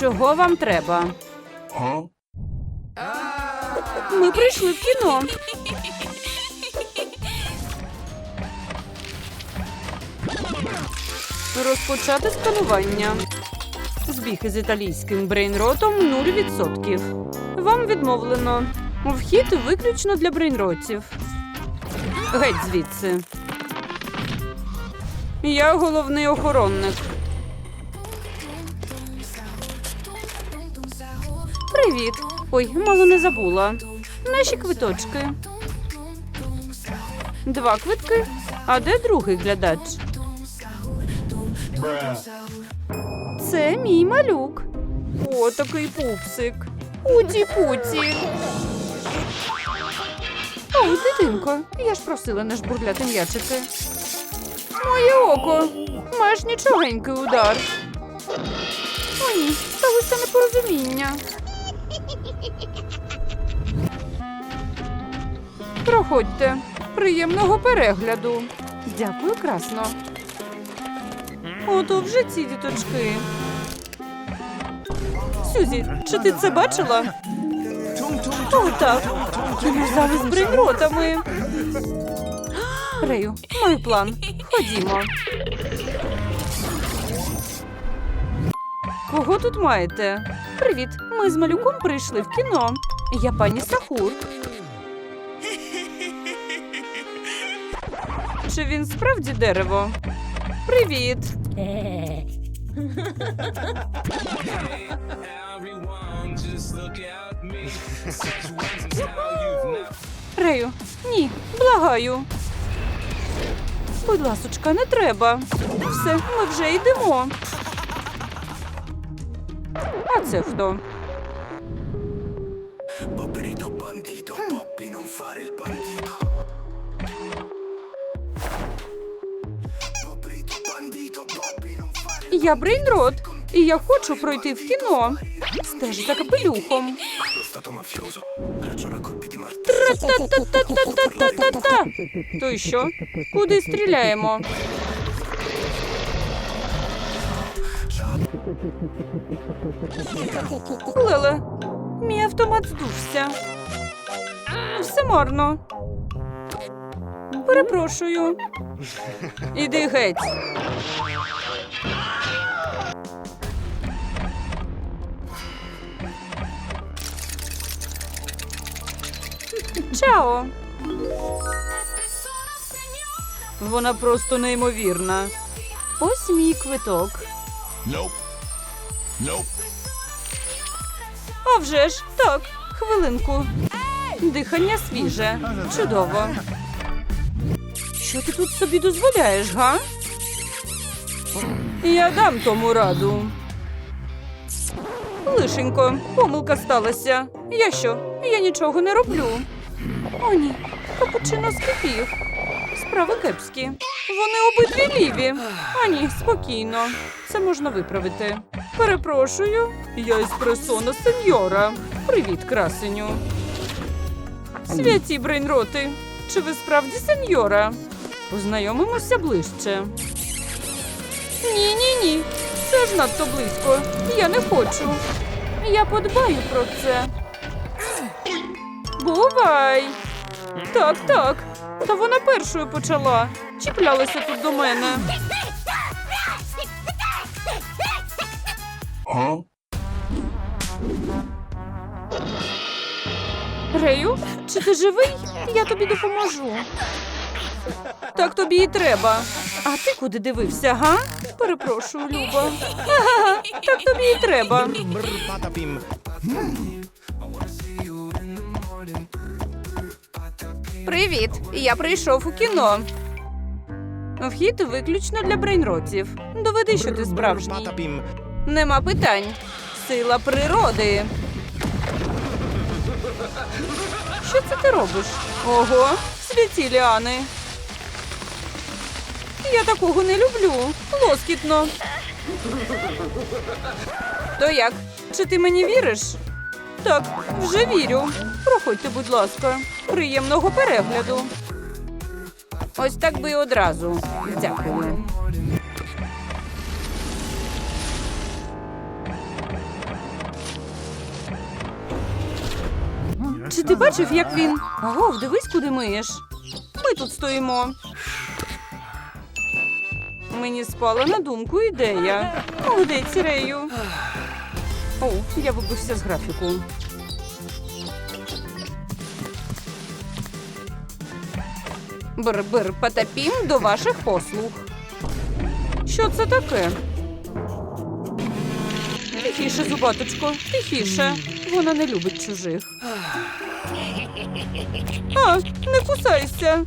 Чого вам треба? Ми прийшли в кіно. Розпочати сканування. Збіг із італійським брейнротом 0%. Вам відмовлено. Вхід виключно для брейнротів. Геть звідси. Я головний охоронник. Привіт. Ой, мало не забула. Наші квиточки. Два квитки. А де другий глядач? Це мій малюк. О, такий пупсик. Уті-путі. О, дитинко, я ж просила не жбурляти м'ячики. Моє око. Маєш нічогенький удар. О, ні, сталося непорозуміння. Проходьте. Приємного перегляду. Дякую, красно. Ото вже ці діточки. Сюзі, чи ти це бачила? О, так. Кінозали з брейнротами. Рею, маю план. Ходімо. Кого тут маєте? Привіт, ми з малюком прийшли в кіно. Я пані Сахур. Чи він справді дерево? Привіт. Рею, ні, благаю. Будь ласочка, не треба. Все, ми вже йдемо. А це хто? Я Брейнрот, і я хочу пройти в кіно. Стеж за капелюхом. Та-та-та-та-та-та-та-та. То й що? Куди стріляємо? Леле, мій автомат здувся. Все марно. Перепрошую. Іди геть. Чао. Вона просто неймовірна. Ось мій квиток. Nope. Nope. А вже ж, так, хвилинку. Дихання свіже. Чудово. Що ти тут собі дозволяєш, га? Я дам тому раду. Лишенько, помилка сталася. Я що? Я нічого не роблю. О, ні, капучино скипів. Справи кепські. Вони обидві ліві. А ні, спокійно. Це можна виправити. Перепрошую, я із пресона сеньора. Привіт, красеню. Святі брейнроти. Чи ви справді сеньора? Познайомимося ближче. Ні, ні, ні. Це ж надто близько. Я не хочу. Я подбаю про це. Бувай. Так, так. Та вона першою почала. Чіплялася тут до мене. Huh? Рею, чи ти живий? Я тобі допоможу. Так тобі і треба. А ти куди дивився, га? Перепрошую, Люба. Ага, так тобі і треба. Привіт! Я прийшов у кіно. Вхід виключно для брейнротів. Доведи, що ти справжній. Нема питань. Сила природи. Що це ти робиш? Ого, святі ліани. Я такого не люблю. Лоскітно. То як? Чи ти мені віриш? Так, вже вірю. Проходьте, будь ласка, приємного перегляду. Ось так би і одразу. Дякую. Чи ти бачив, як він? Гов, дивись, куди миєш. Ми тут стоїмо. Мені спала на думку ідея. Молодець, Рею. О, я вибився з графіку. Бр-бр, потопім до ваших послуг. Що це таке? Тихіше, зубаточко, тихіше. Вона не любить чужих. А, не кусайся.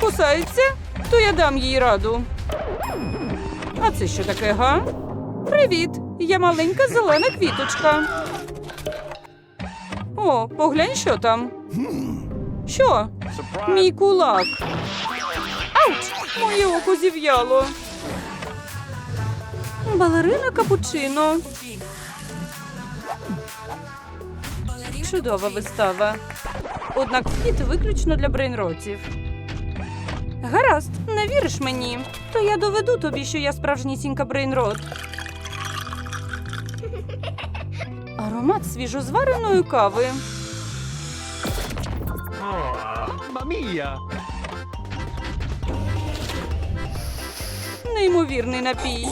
Кусається, то я дам їй раду. А це що таке, га? Привіт! Я маленька зелена квіточка. О, поглянь, що там. Що? Мій кулак. Ауч! Моє око зів'яло. Балерина капучино. Чудова вистава. Однак вхід виключно для брейнротів. Гаразд, не віриш мені, то я доведу тобі, що я справжнісінька брейнрот. Аромат свіжозвареної кави. Mia! Неймовірний напій.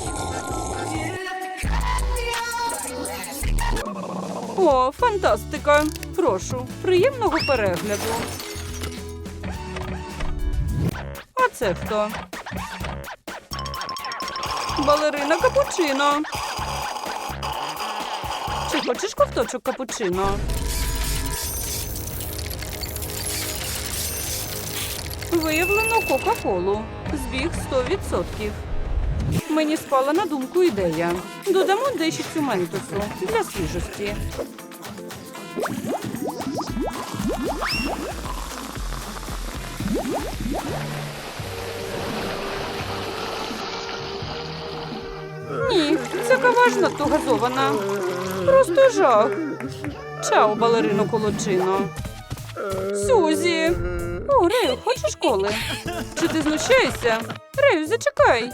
О, фантастика! Прошу, приємного перегляду. А це хто? Балерина капучино. Хочеш ковточок капучино? Виявлено Кока-Колу. Збіг 100%. Мені спала на думку ідея. Додамо дещицю ментосу для свіжості. Ні, ця кава надто газована. Просто жах. Чао, балерино колочино. Сюзі. О, Рею, хочеш коли? Чи ти знущаєшся? Рею, зачекай.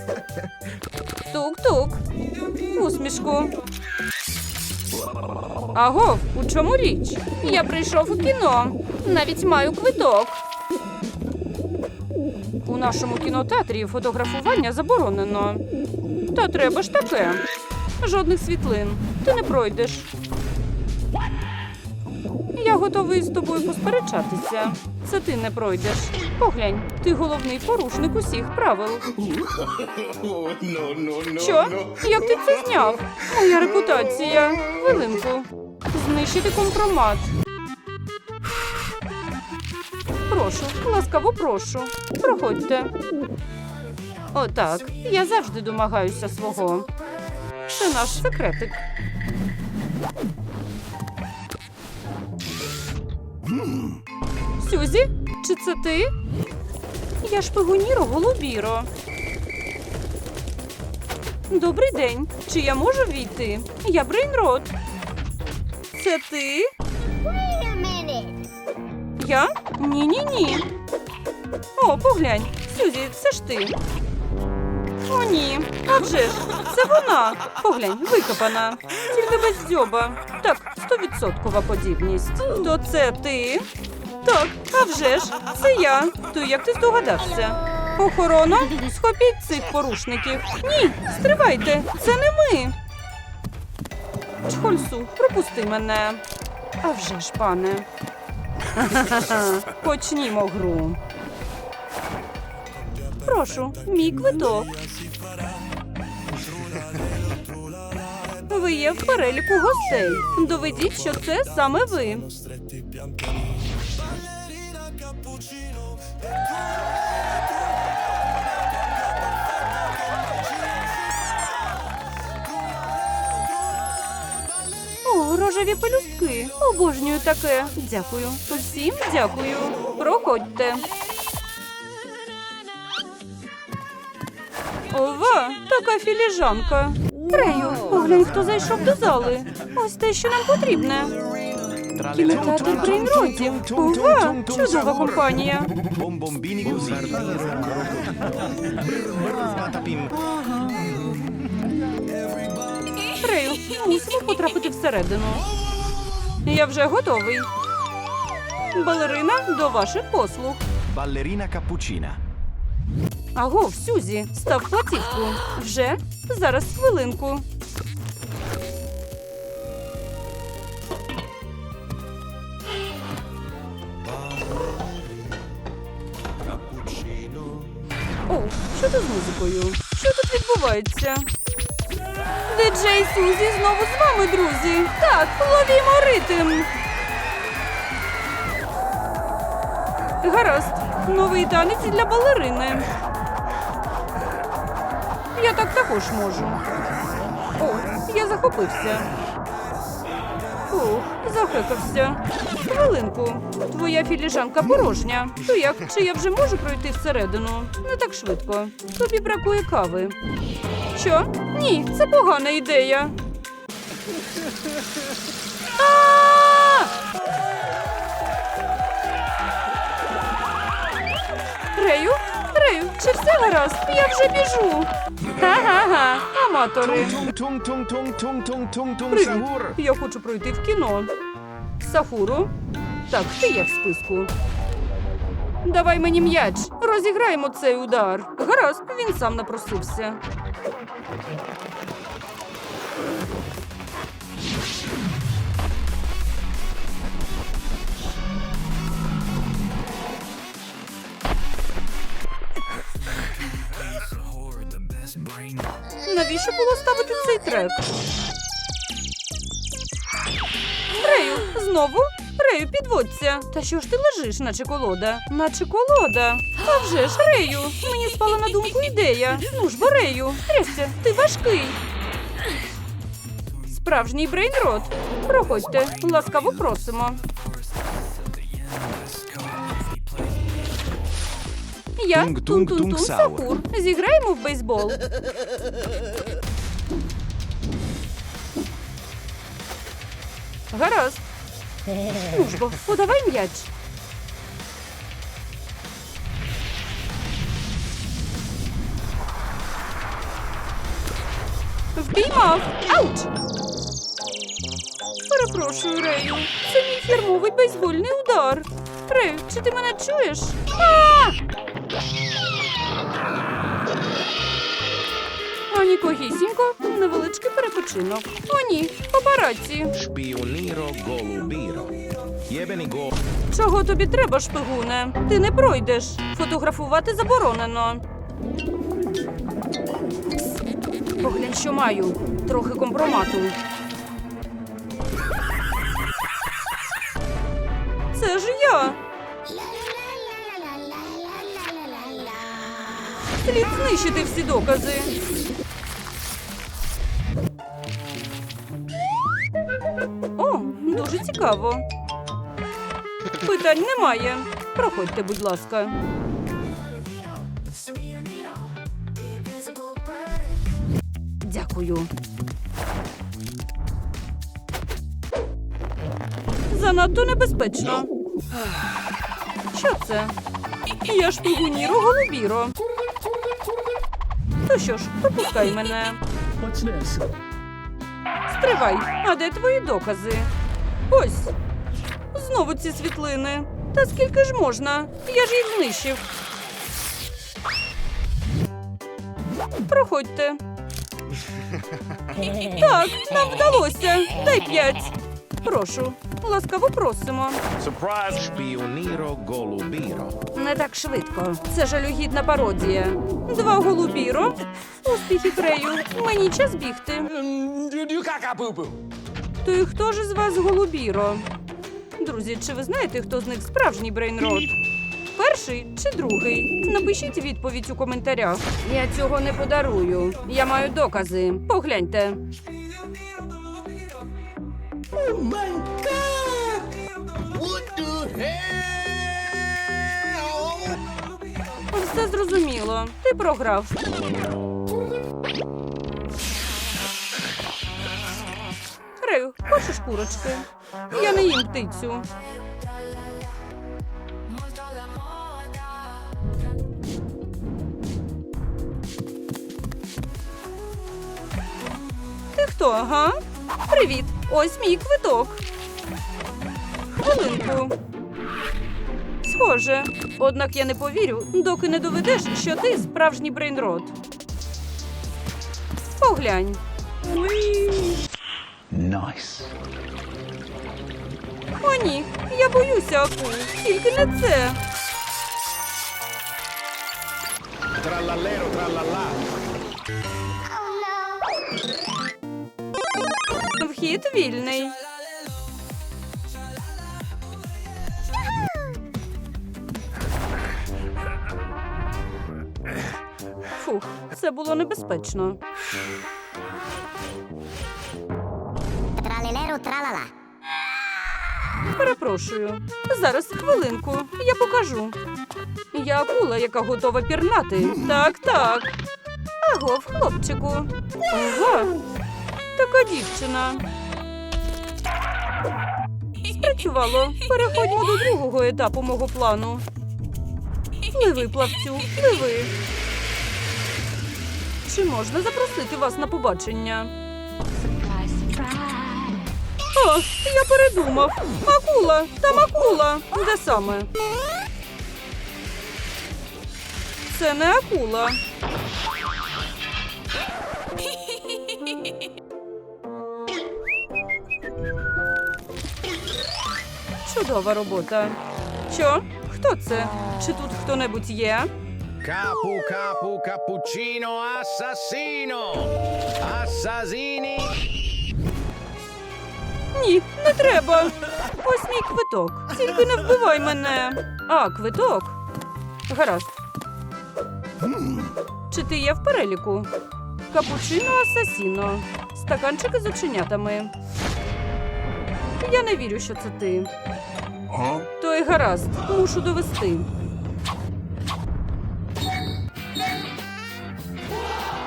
Тук-тук. Усмішку. Агов, у чому річ? Я прийшов у кіно. Навіть маю квиток. У нашому кінотеатрі фотографування заборонено. Та треба ж таке. Жодних світлин. Ти не пройдеш. Я готовий з тобою посперечатися. Це ти не пройдеш. Поглянь, ти головний порушник усіх правил. Що? Як ти це зняв? Моя репутація. Хвилинку. Знищити компромат. Прошу, ласкаво прошу. Проходьте. Отак. Я завжди домагаюся свого. Це наш секретик. Сюзі, чи це ти? Я шпигуніро голубіро. Добрий день. Чи я можу війти? Я Брейнрот. Це ти? Я? Ні, ні, ні. О, поглянь. Сюзі, це ж ти. Ні. А вже ж, це вона. Поглянь, викопана. Тільки без дзьоба. Так, стовідсоткова подібність. То це ти? Так, а вже ж, це я. То як ти здогадався? Охорона, схопіть цих порушників. Ні, стривайте, це не ми. Чхольсу, пропусти мене. А вже ж, пане. Почнімо гру. Прошу, мій квиток. Ви є в переліку гостей. Доведіть, що це саме ви. О, рожеві пелюстки. Обожнюю таке. Дякую. Всім дякую. Проходьте. Ова, така філіжанка. Трею, поглянь, хто зайшов до зали. Ось те, що нам потрібне. Кінотеатр Брейнротів. Ова, чудова компанія. Patapim. Мусимо потрапити всередину. Я вже готовий. Балерина до ваших послуг. Ballerina cappuccina. Аго, Сюзі, став платівку. Вже? Зараз хвилинку. Музикою? Що тут відбувається? Диджей Сюзі знову з вами, друзі. Так, ловімо ритм. Гаразд, новий танець для балерини. Я так також можу. О, я захопився. Ух, захекався. Хвилинку. Твоя філіжанка порожня. То як? Чи я вже можу пройти всередину? Не так швидко. Тобі бракує кави. Що? Ні, це погана ідея. Рею? Рею, чи все гаразд? Я вже біжу. Ха-ха-ха, аматори. Привіт. Я хочу пройти в кіно. Сахуру. Так, ти є в списку. Давай мені м'яч. Розіграємо цей удар. Гаразд, він сам напросився. Навіщо було ставити цей трек? Рею, знову? Рею, підводься. Та що ж ти лежиш, наче колода? Наче колода. А вже ж, Рею, мені спала на думку ідея. Ну ж, бо Рею, трясся, ти важкий. Справжній брейнрот. Проходьте, ласкаво просимо. Я Тунг-тунг-тунг Тун-Тун-Тун-Сахур. Зіграємо в бейсбол. Гаразд. Ну ж бо, подавай м'яч. Впіймав. Ауч! Перепрошую, Рею. Це мій фірмовий бейсбольний удар. Рею, чи ти мене чуєш? А! Ані когісінько, невеличкий перепочинок. О, ні, папараці. Golubiro. Jebeni go. Чого тобі треба, шпигуне? Ти не пройдеш. Фотографувати заборонено. Поглянь, що маю. Трохи компромату. Це ж я. Слід знищити всі докази. Цікаво. Питань немає. Проходьте, будь ласка. Дякую. Занадто небезпечно. Що це? Я шпигуніро голубіро. То що ж, пропускай мене. Стривай, а де твої докази? Ось. Знову ці світлини. Та скільки ж можна? Я ж їх знищив. Проходьте. Так, нам вдалося. Дай п'ять. Прошу, ласкаво просимо. Не так швидко. Це жалюгідна пародія. Два голубіро. Успіхи Крею. Мені час бігти. То і хто ж із вас голубіро? Друзі, чи ви знаєте, хто з них справжній брейнрот? Перший чи другий? Напишіть відповідь у коментарях. Я цього не подарую. Я маю докази. Погляньте. Все зрозуміло. Ти програв. Рею, хочеш курочки? Я не їм птицю. Ти хто, ага? Привіт, ось мій квиток. Хвилинку. Схоже. Однак я не повірю, доки не доведеш, що ти справжній брейнрот. Поглянь. Nice. О, ні, я боюся акул. Тільки не це. Trallallero trallallà. Вхід вільний. Фух, це було небезпечно. Tralala. Перепрошую. Зараз хвилинку, я покажу. Я акула, яка готова пірнати. Так, так. Агов, хлопчику. Ага. Така дівчина. Спрацювало. Переходьмо до другого етапу мого плану. Пливи, плавцю, пливи. Чи можна запросити вас на побачення? О, я передумав. Акула, там акула. Де саме? Це не акула. Чудова робота. Що? Хто це? Чи тут хто-небудь є? Capu capu cappuccino assassino. Assassini. Ні, не треба. Ось мій квиток. Тільки не вбивай мене. А, квиток. Гаразд. Чи ти є в переліку? Капучино асасіно. Стаканчики з оченятами. Я не вірю, що це ти. То й гаразд, мушу довести.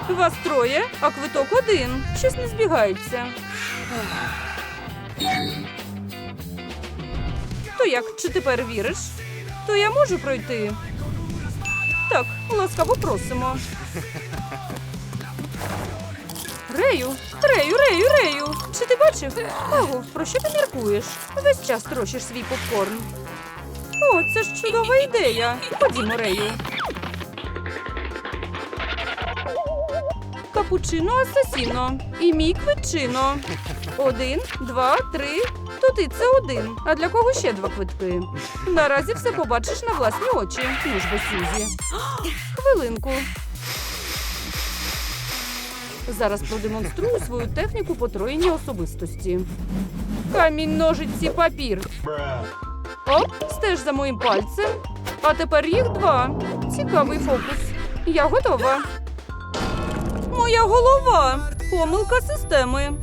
Вас троє, а квиток один. Щось не збігається. То як, чи тепер віриш? То я можу пройти. Так, ласкаво просимо. Рею, Рею, Рею, Рею. Чи ти бачив? Агу, про що ти міркуєш? Весь час трощиш свій попкорн. О, це ж чудова ідея. Ходімо, Рею. Капучино асасіно. І мій квитчино. Один, два, три. То ти це один. А для кого ще два квитки? Наразі все побачиш на власні очі, ніж би Сюзі. Хвилинку. Зараз продемонструю свою техніку потроєння особистості. Камінь, ножиці, папір. Оп, стеж за моїм пальцем. А тепер їх два. Цікавий фокус. Я готова. Моя голова. Помилка системи.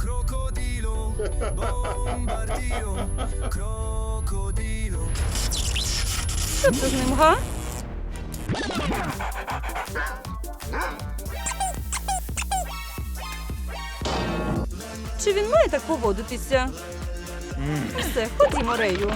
Що це з ним, га? Чи він має так поводитися? Все, ходімо, Рею.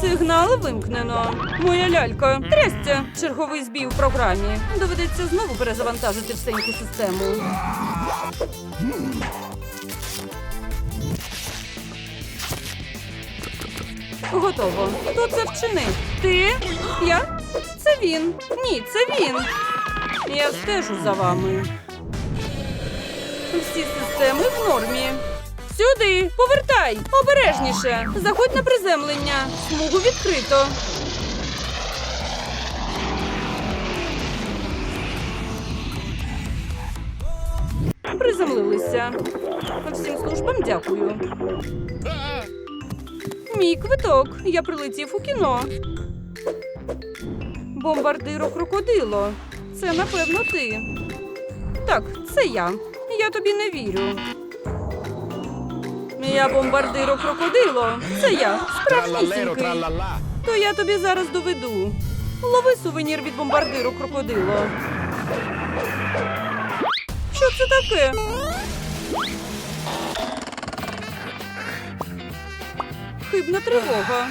Сигнал вимкнено. Моя лялька. Трясця. Черговий збій у програмі. Доведеться знову перезавантажити всеньку систему. Готово. Хто це вчинив? Ти? Я? Це він. Ні, це він. Я стежу за вами. Всі системи в нормі. Сюди, повертай! Обережніше! Заходь на приземлення. Смугу відкрито. Приземлилися. Всім службам дякую. Мій квиток. Я прилетів у кіно. Бомбардиро крокодило. Це напевно ти. Так, це я. Я тобі не вірю. Я бомбардиро крокодило. Це я, справжнісінький. То я тобі зараз доведу. Лови сувенір від бомбардиру крокодило. Що це таке? Хибна тривога.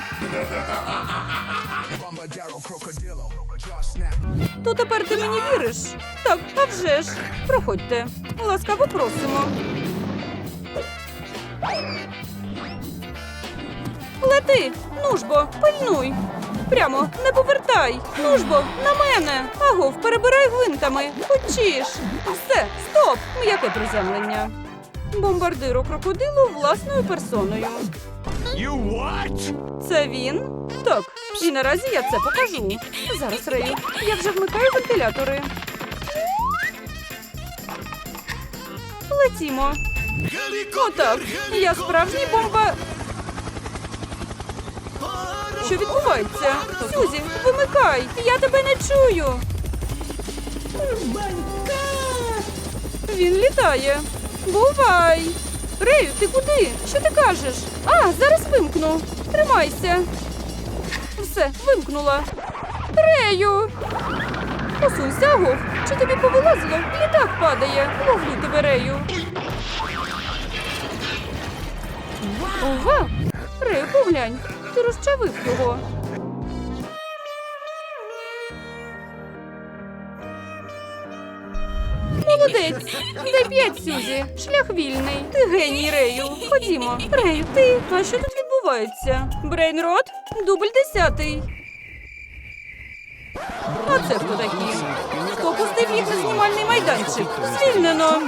То тепер ти мені віриш? Так, а вже ж. Проходьте. Ласкаво просимо. Лети! Нужбо, пильнуй! Прямо, не повертай! Нужбо, на мене! Агов, перебирай гвинтами! Хочеш! Все, стоп! М'яке приземлення. Бомбардиру крокодилу власною персоною. You what? Це він? Так, і наразі я це покажу. Зараз, Рею, я вже вмикаю вентилятори. Летімо. Отак, я справжній бомба. Що відбувається? Сюзі, вимикай! Я тебе не чую. Він літає. Бувай! Рею, ти куди? Що ти кажеш? А, зараз вимкну. Тримайся. Все, вимкнула. Рею! Посунься, Агов. Чи тобі повилазило? Літак падає. Ловлю тебе, Рею. Ова! Рею, поглянь. Ти розчавив його. Молодець! Дай п'ять, Сюзі. Шлях вільний. Ти геній, Рею. Ходімо. Рею, ти. А що тут відбувається? Брейнрот? Дубль десятий. А це хто такі? Хто пустив їх на знімальний майданчик? Звільнено.